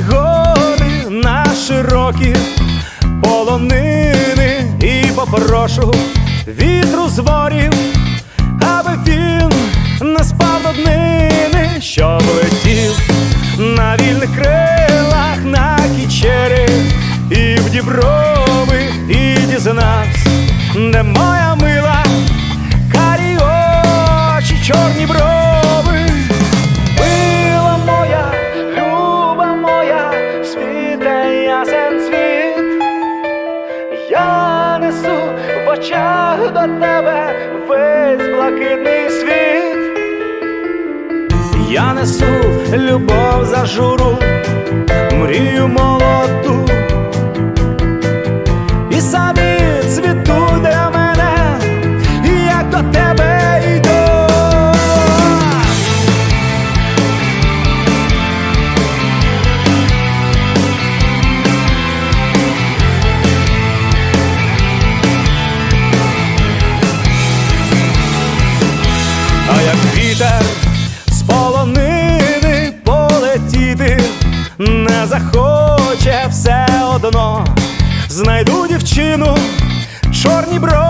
Гори на широкі полонини. І попрошу вітру з ворів, аби він не спав до днини, щоб летів на вільних крилах на кічері. І в діброви, і дізнався, де моя очах до тебе весь блакитний світ. Я несу любов за журу, мрію молоду. Не захоче все одно, знайду дівчину, чорні брови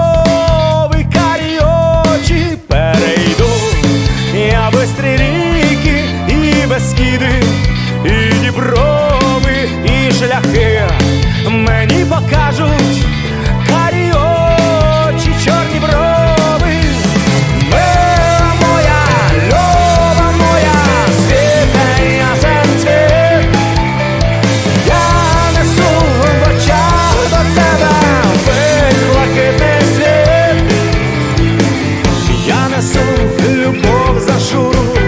світу любов за шуру.